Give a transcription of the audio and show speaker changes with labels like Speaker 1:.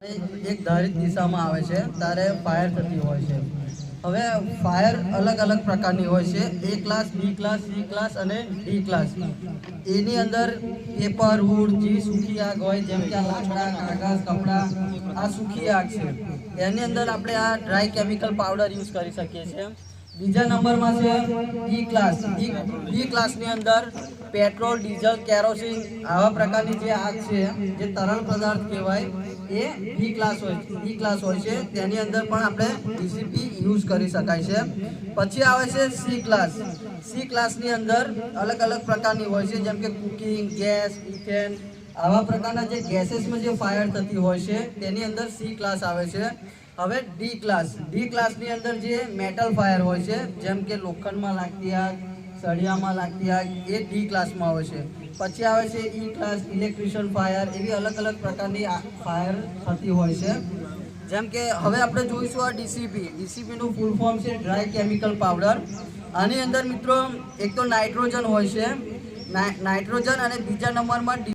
Speaker 1: એક ધારિત દિશામાં આવે છે, ત્યારે ફાયર થતી હોય છે. હવે ફાયર અલગ અલગ પ્રકારની હોય છે A class B class C class અને ડી ક્લાસ એની અંદર પેપર વુડ જે સૂકી આગ હોય, જેમ કે આ લાકડા કાગળ કપડાં, આ સૂકી આગ છે. એની અંદર આપણે આ ડ્રાય કેમિકલ પાવડર યુઝ કરી શકીએ છીએ. બીજા નંબરમાં છે ઈ ક્લાસ ઈ ક્લાસની અંદર પેટ્રોલ ડીઝલ કેરોસીન આવા પ્રકારની જે આગ છે, જે તરલ પદાર્થ કહેવાય, એ ઈ ક્લાસ હોય ઈ ક્લાસ હોય છે. તેની અંદર પણ આપણે ડીસીપી યુઝ કરી શકાય છે. પછી આવે છે સી ક્લાસ સી ક્લાસની અંદર અલગ અલગ પ્રકારની હોય છે, જેમ કે કુકિંગ ગેસ ઇથેન આવા પ્રકારના જે ગેસીસમાં જે ફાયર થતી હોય છે, તેની અંદર સી ક્લાસ આવે છે. હવે ડી ક્લાસ ડી ક્લાસની અંદર જે મેટલ ફાયર હોય છે, જેમ કે લોખંડમાં લાગતી આગ, સળિયામાં લાગતી આગ, એ ડી ક્લાસમાં આવે છે. પછી આવે છે ઈ ક્લાસ ઇલેક્ટ્રિશિયન ફાયર એવી અલગ અલગ પ્રકારની ફાયર થતી હોય છે. જેમ કે હવે આપણે જોઈશું આ ડીસીપી ડીસીપીનું ફૂલ ફોર્મ છે ડ્રાય કેમિકલ પાવડર આની અંદર મિત્રો, એક તો નાઇટ્રોજન હોય છે. નાઇટ્રોજન અને બીજા નંબરમાં